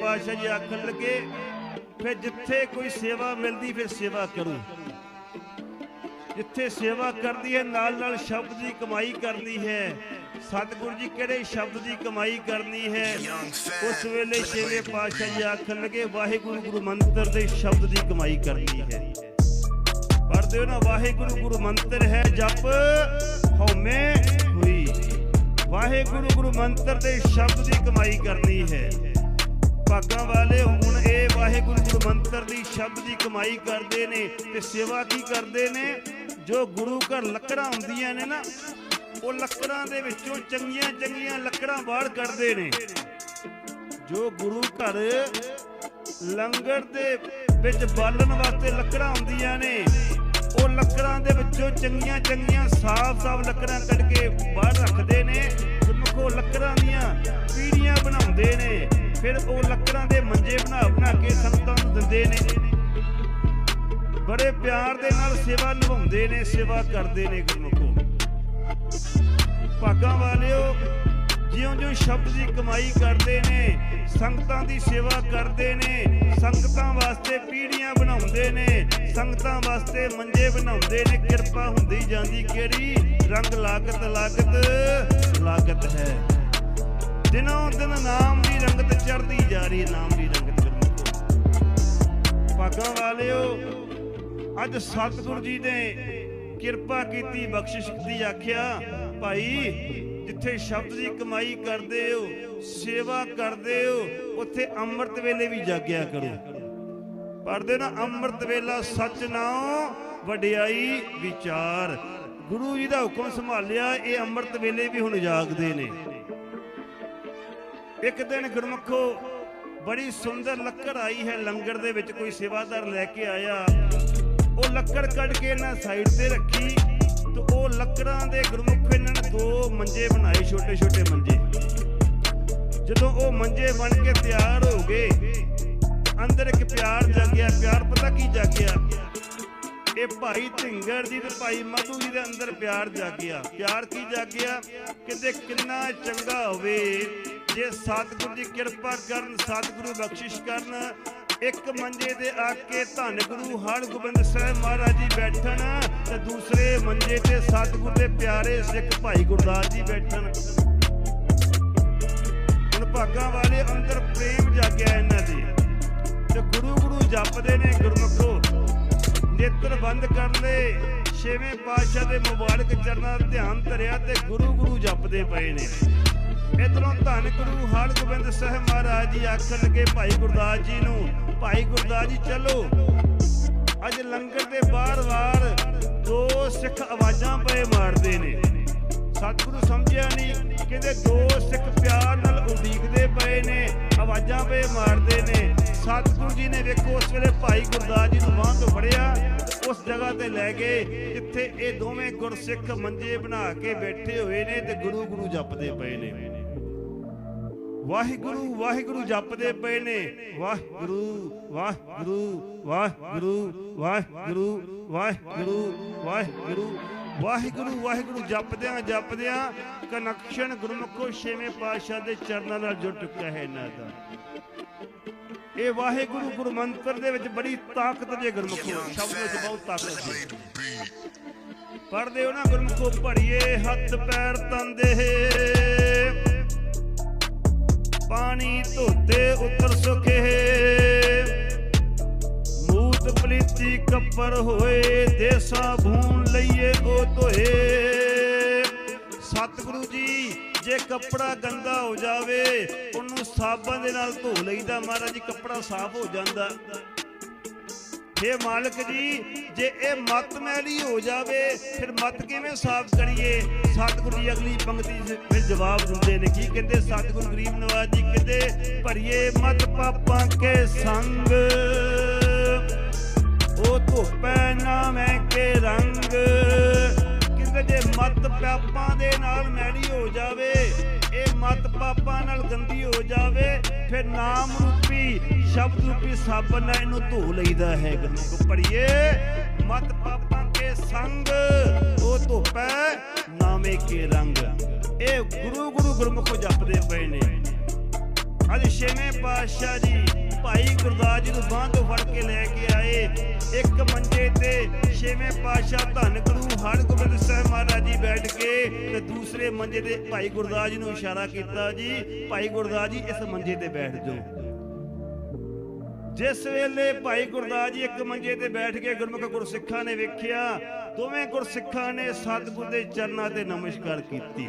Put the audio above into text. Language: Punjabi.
ਪਾਤਸ਼ਾਹ ਜੀ ਆਖਣ ਲੱਗੇ, ਫਿਰ ਜਿੱਥੇ ਕੋਈ ਸੇਵਾ ਮਿਲਦੀ, ਫਿਰ ਸੇਵਾ ਕਰੋ। ਜਿੱਥੇ ਸੇਵਾ ਕਰਦੀ ਹੈ, ਨਾਲ ਨਾਲ ਸ਼ਬਦ ਦੀ ਕਮਾਈ ਕਰਦੀ ਹੈ। ਸਤਿਗੁਰੂ ਜੀ ਕਿਹੜੇ ਸ਼ਬਦ ਦੀ ਕਮਾਈ ਕਰਨੀ ਹੈ? ਉਸ ਵੇਲੇ ਛੇਵੇਂ ਪਾਤਸ਼ਾਹ ਜੀ ਆਖਣ ਲੱਗੇ, ਵਾਹਿਗੁਰੂ ਗੁਰੂ ਮੰਤਰ ਦੇ ਸ਼ਬਦ ਦੀ ਕਮਾਈ ਕਰਨੀ ਹੈ। ਪੜਦੇ ਹੋ ਨਾ, ਵਾਹਿਗੁਰੂ ਗੁਰੂ ਮੰਤਰ ਹੈ, ਜਪ ਹਉਮੈ ਹੋਈ। ਵਾਹਿਗੁਰੂ ਗੁਰੂ ਮੰਤਰ ਦੇ ਸ਼ਬਦ ਦੀ ਕਮਾਈ ਕਰਨੀ ਹੈ। ਭਾਗਾਂ ਵਾਲੇ ਹੁਣ ਇਹ ਵਾਹਿਗੁਰੂ ਗੁਰੂ ਮੰਤਰ ਦੀ ਸ਼ਬਦ ਦੀ ਕਮਾਈ ਕਰਦੇ ਨੇ ਤੇ ਸੇਵਾ ਕੀ ਕਰਦੇ ਨੇ? ਜੋ ਗੁਰੂ ਘਰ ਲੱਕੜਾਂ ਹੁੰਦੀਆਂ ਨੇ ਨਾ, ਉਹ ਲੱਕੜਾਂ ਦੇ ਵਿੱਚੋਂ ਚੰਗੀਆਂ ਚੰਗੀਆਂ ਲੱਕੜਾਂ ਬਾਹਰ ਕੱਢਦੇ ਨੇ। ਜੋ ਗੁਰੂ ਘਰ ਲੰਗਰ ਦੇ ਵਿੱਚ ਬਾਲਣ ਵਾਸਤੇ ਲੱਕੜਾਂ ਹੁੰਦੀਆਂ ਨੇ, ਉਹ ਲੱਕੜਾਂ ਦੇ ਵਿੱਚੋਂ ਚੰਗੀਆਂ ਚੰਗੀਆਂ ਸਾਫ਼-ਸਾਫ਼ ਲੱਕੜਾਂ ਕੱਢ ਕੇ ਬਾਹਰ ਰੱਖਦੇ ਨੇ। ਗੁਰਮੁਖੋ ਲੱਕੜਾਂ ਦੀਆਂ ਪੀੜੀਆਂ ਬਣਾਉਂਦੇ ਨੇ। ਫਿਰ ਉਹ ਲੱਕੜਾਂ ਦੇ ਮੰਜੇ ਬਣਾ ਬਣਾ ਕੇ ਸੰਗਤਾਂ ਨੂੰ ਦਿੰਦੇ ਨੇ। ਬੜੇ ਪਿਆਰ ਦੇ ਨਾਲ ਸੇਵਾ ਨਿਭਾਉਂਦੇ ਨੇ, ਸੇਵਾ ਕਰਦੇ ਨੇ ਗੁਰਮੁਖੋ। ਭਾਗਾਂ ਵਾਲਿਓ, ਜਿਉਂ-ਜਿਉਂ ਸ਼ਬਦ ਦੀ ਕਮਾਈ ਕਰਦੇ ਨੇ, ਸੰਗਤਾਂ ਦੀ ਸੇਵਾ ਕਰਦੇ ਨੇ, ਸੰਗਤਾਂ ਵਾਸਤੇ ਪੀੜੀਆਂ ਬਣਾਉਂਦੇ ਨੇ, ਸੰਗਤਾਂ ਵਾਸਤੇ ਮੰਜੇ ਬਣਾਉਂਦੇ ਨੇ, ਕਿਰਪਾ ਹੁੰਦੀ ਜਾਂਦੀ ਕਿਹੜੀ? ਰੰਗ ਲਾਗਤ ਲਾਗਤ ਲਾਗਤ ਹੈ। ਦਿਨੋਂ ਦਿਨ ਨਾਮ ਦੀ ਰੰਗਤ ਚੜਦੀ ਜਾ ਰਹੀ ਹੈ, ਨਾਮ ਦੀ ਰੰਗਤ ਗੁਰਮੁਖੋ ਭਾਗਾਂ ਵਾਲਿਓ ਅੱਜ ਸਤਿਗੁਰੂ ਜੀ ਨੇ ਕਿਰਪਾ ਕੀਤੀ ਬਖਸ਼ਿਸ਼ ਕੀਤੀ ਆਖਿਆ ਭਾਈ ਜਿੱਥੇ ਸ਼ਬਦ ਦੀ ਕਮਾਈ ਕਰਦੇ ਹੋ ਸੇਵਾ ਕਰਦੇ ਹੋ ਉੱਥੇ ਅੰਮ੍ਰਿਤ ਵੇਲੇ ਵੀ ਜਾਗਿਆ ਕਰੋ। ਪੜਦੇ ਨਾ ਅੰਮ੍ਰਿਤ ਵੇਲਾ ਸੱਚ ਨਾਉ ਵਡਿਆਈ ਵਿਚਾਰ। ਗੁਰੂ ਜੀ ਦਾ ਹੁਕਮ ਸੰਭਾਲਿਆ ਇਹ ਅੰਮ੍ਰਿਤ ਵੇਲੇ ਵੀ ਹੁਣ ਜਾਗਦੇ ਨੇ। ਇੱਕ ਦਿਨ ਗੁਰਮਖੋ, ਬੜੀ ਸੁੰਦਰ ਲੱਕੜ ਆਈ ਹੈ ਲੰਗਰ ਦੇ ਵਿੱਚ, ਕੋਈ ਸੇਵਾਦਾਰ ਲੈ ਕੇ ਆਇਆ। ਉਹ ਲੱਕੜ ਕੱਢ ਕੇ ਇਹਨਾਂ ਸਾਈਡ ਤੇ ਰੱਖੀ, ਤੇ ਉਹ ਲੱਕੜਾਂ ਦੇ ਗੁਰਮੁਖ ਇਹਨਾਂ ਨੇ ਦੋ ਮੰਜੇ ਬਣਾਏ ਛੋਟੇ ਛੋਟੇ ਮੰਜੇ। ਜਦੋਂ ਉਹ ਮੰਜੇ ਬਣ ਕੇ ਤਿਆਰ ਹੋ ਗਏ, ਅੰਦਰ ਇੱਕ ਪਿਆਰ ਜਾਗਿਆ, ਪਿਆਰ ਪਤਾ ਕੀ ਜਾਗਿਆ? ਇਹ ਭਾਈ ਢਿੰਗਰ ਜੀ ਤੇ ਭਾਈ ਮਧੂ ਜੀ ਦੇ ਅੰਦਰ ਪਿਆਰ ਜਾਗਿਆ। ਪਿਆਰ ਕੀ ਜਾਗਿਆ? ਕਿਤੇ ਕਿੰਨਾ ਚੰਗਾ ਹੋਵੇ ਜੇ ਸਤਿਗੁਰੂ ਦੀ ਕਿਰਪਾ ਕਰਨ, ਸਤਿਗੁਰੂ ਬਖਸ਼ਿਸ਼ ਕਰਨ, ਇੱਕ ਮੰਜੇ ਤੇ ਆ ਕੇ ਧੰਨ ਗੁਰੂ ਹਰਗੋਬਿੰਦ ਸਾਹਿਬ ਮਹਾਰਾਜ ਜੀ ਬੈਠਣ ਤੇ ਦੂਸਰੇ ਮੰਜੇ ਤੇ ਸਤਿਗੁਰੂ ਦੇ ਪਿਆਰੇ ਸਿੱਖ ਭਾਈ ਗੁਰਦਾਸ ਜੀ ਬੈਠਣ। ਹੁਣ ਭਾਗਾਂ ਵਾਲੇ ਅੰਦਰ ਪ੍ਰੇਮ ਜਾਗਿਆ ਇਹਨਾਂ ਦੇ ਤੇ ਗੁਰੂ ਗੁਰੂ ਜਪਦੇ ਨੇ ਗੁਰਮਖੋ। ਨੇਤਰ ਬੰਦ ਕਰ ਲਏ ਛੇਵੇਂ ਪਾਤਸ਼ਾਹ ਦੇ ਮੁਬਾਰਕ ਚਰਨਾਂ ਦਾ ਧਿਆਨ ਧਰਿਆ ਤੇ ਗੁਰੂ ਗੁਰੂ ਜਪਦੇ ਪਏ ਨੇ। ਇਧਰੋਂ ਧੰਨ ਗੁਰੂ ਹਰਗੋਬਿੰਦ ਸਾਹਿਬ ਮਹਾਰਾਜ ਜੀ, ਆਖਣ ਲੱਗੇ ਭਾਈ ਗੁਰਦਾਸ ਜੀ ਨੂੰ, ਭਾਈ ਗੁਰਦਾਸ ਜੀ, ਚਲੋ। ਅੱਜ ਲੰਗਰ ਦੇ ਬਾਰ-ਬਾਰ ਦੋ ਸਿੱਖ ਆਵਾਜ਼ਾਂ ਪਏ ਮਾਰਦੇ ਨੇ। ਸਤਿਗੁਰੂ ਸਮਝਿਆ ਨਹੀਂ, ਕਹਿੰਦੇ ਦੋ ਸਿੱਖ ਪਿਆਰ ਨਾਲ ਉਡੀਕਦੇ ਪਏ ਨੇ, ਆਵਾਜ਼ਾਂ ਪਏ ਮਾਰਦੇ ਨੇ। ਸਤਿਗੁਰੂ ਜੀ ਨੇ ਵੇਖੋ, ਉਸ ਵੇਲੇ ਭਾਈ ਗੁਰਦਾਸ ਜੀ ਨੂੰ ਬਾਂਹ ਤੋਂ ਫੜਿਆ, ਉਸ ਜਗ੍ਹਾ ਤੇ ਲੈ ਗਏ, ਜਿੱਥੇ ਇਹ ਦੋਵੇਂ ਗੁਰਸਿੱਖ ਮੰਜੇ ਬਣਾ ਕੇ ਬੈਠੇ ਹੋਏ ਨੇ ਤੇ ਗੁਰੂ ਗੁਰੂ ਜਪਦੇ ਪਏ ਨੇ। ਵਾਹਿਗੁਰੂ ਵਾਹਿਗੁਰੂ ਜਪਦੇ ਪਏ ਨੇ। ਵਾਹਿਗੁਰੂ ਵਾਹਿਗੁਰੂ ਵਾਹਿਗੁਰੂ ਵਾਹਿਗੁਰੂ ਵਾਹਿਗੁਰੂ ਵਾਹਿਗੁਰੂ। ਵਾਹਿਗੁਰੂ ਵਾਹਿਗੁਰੂ ਜਪਦਿਆਂ ਜਪਦਿਆਂ ਕਨੈਕਸ਼ਨ ਗੁਰਮੁਖੋ ਛੇਵੇਂ ਪਾਤਸ਼ਾਹ ਦੇ ਚਰਨਾਂ ਨਾਲ ਜੁੜ ਚੁੱਕਿਆ ਹੈ ਇਹਨਾਂ ਦਾ। ਇਹ ਵਾਹਿਗੁਰੂ ਗੁਰੂ ਦੇ ਵਿੱਚ ਬੜੀ ਤਾਕਤ ਦੇ ਗੁਰਮੁਖੋ ਸ਼ਬਦ ਵਿੱਚ ਬਹੁਤ ਤਾਕਤ ਹੈ ਪੜਦੇ ਹੋ ਨਾ ਗੁਰਮੁਖੋ ਭੜੀਏ ਹੱਥ, ਪੈਰ ਤੰਦੇ ਪਾਣੀ ਧੋਤੇ ਉਤਰ ਸੁਖੇ ਮੂਤ ਪਲੀਤੀ ਕੱਪਰ ਹੋਏ ਦੇਸਾ ਭੂਨ ਲਈਏ ਉਹ ਧੋਏ। ਸਤਿਗੁਰੂ ਜੀ, ਜੇ ਕੱਪੜਾ ਗੰਦਾ ਹੋ ਜਾਵੇ, ਉਹਨੂੰ ਸਾਬਣ ਦੇ ਨਾਲ ਧੋ ਲਈਦਾ। ਮਹਾਰਾਜ ਜੀ, ਕੱਪੜਾ ਸਾਫ਼ ਹੋ ਜਾਂਦਾ। ਹੇ ਮਾਲਕ ਜੀ, ਜੇ ਇਹ ਮਤ ਮੈਲੀ ਹੋ ਜਾਵੇ, ਫਿਰ ਮਤ ਕਿਵੇਂ ਸਾਫ਼ ਕਰੀਏ? ਸਤਿਗੁਰੂ ਜੀ ਅਗਲੀ ਪੰਕਤੀ ਫਿਰ ਜਵਾਬ ਦਿੰਦੇ ਨੇ। ਕੀ ਕਹਿੰਦੇ? ਸਤਿਗੁਰੂ ਗਰੀਬ ਨਵਾਜ ਜੀ ਕਹਿੰਦੇ, ਭਰੀਏ ਮਤ ਪਾਪਾਂ ਕੇ ਸੰਗ, ਉਹ ਧੁੱਪੈ ਨਾਮੈ ਕੇ ਰੰਗ। ਕਹਿੰਦੇ, ਜੇ ਮਤ ਪਾਪਾਂ ਦੇ ਨਾਲ ਮੈਲੀ ਹੋ ਜਾਵੇ, ਇਹ ਮਤ ਪਾਪਾਂ ਨਾਲ ਗੰਦੀ ਹੋ ਜਾਵੇ, ਫਿਰ ਨਾਮ ਰੂਪੀ, ਸ਼ਬਦ ਰੂਪੀ ਸਾਬਣ ਨਾਲ ਇਹਨੂੰ ਧੋ ਲਈਦਾ ਹੈ ਗੁਰੂ ਭਰੀਏ ਮਤ ਪਾਪਾਂ ਕੇ ਸੰਗ, ਉਹ ਧੁੱਪੈ ਨਾਮੇ ਕੇ ਰੰਗ ਇਹ ਗੁਰੂ ਗੁਰੂ ਗੁਰਮੁਖੋ ਜਪਦੇ ਪਏ ਨੇ ਅੱਜ ਛੇਵੇਂ ਪਾਤਸ਼ਾਹ ਜੀ ਭਾਈ ਗੁਰਦਾਸ ਜੀ ਨੂੰ ਬਾਂਹ ਤੋਂ ਫੜ ਕੇ ਲੈ ਕੇ ਆਏ ਇੱਕ ਮੰਜੇ ਤੇ ਛੇਵੇਂ ਪਾਤਸ਼ਾਹ ਧੰਨ ਗੁਰੂ ਹਰਗੋਬਿੰਦ ਸਾਹਿਬ ਮਹਾਰਾਜ ਜੀ ਬੈਠ ਕੇ ਤੇ ਦੂਸਰੇ ਮੰਜੇ ਤੇ ਭਾਈ ਗੁਰਦਾਸ ਜੀ ਨੂੰ ਇਸ਼ਾਰਾ ਕੀਤਾ ਜੀ ਭਾਈ ਗੁਰਦਾਸ ਜੀ ਇਸ ਮੰਜੇ ਤੇ ਬੈਠ ਜਾਓ ਜਿਸ ਵੇਲੇ ਭਾਈ ਗੁਰਦਾਸ ਜੀ ਇੱਕ ਮੰਜੇ ਤੇ ਬੈਠ ਕੇ ਗੁਰਮੁਖ ਗੁਰਸਿੱਖਾਂ ਨੇ ਵੇਖਿਆ ਦੋਵੇਂ ਗੁਰਸਿੱਖਾਂ ਨੇ ਸਤਿਗੁਰ ਦੇ ਚਰਨਾਂ ਤੇ ਨਮਸਕਾਰ ਕੀਤੀ।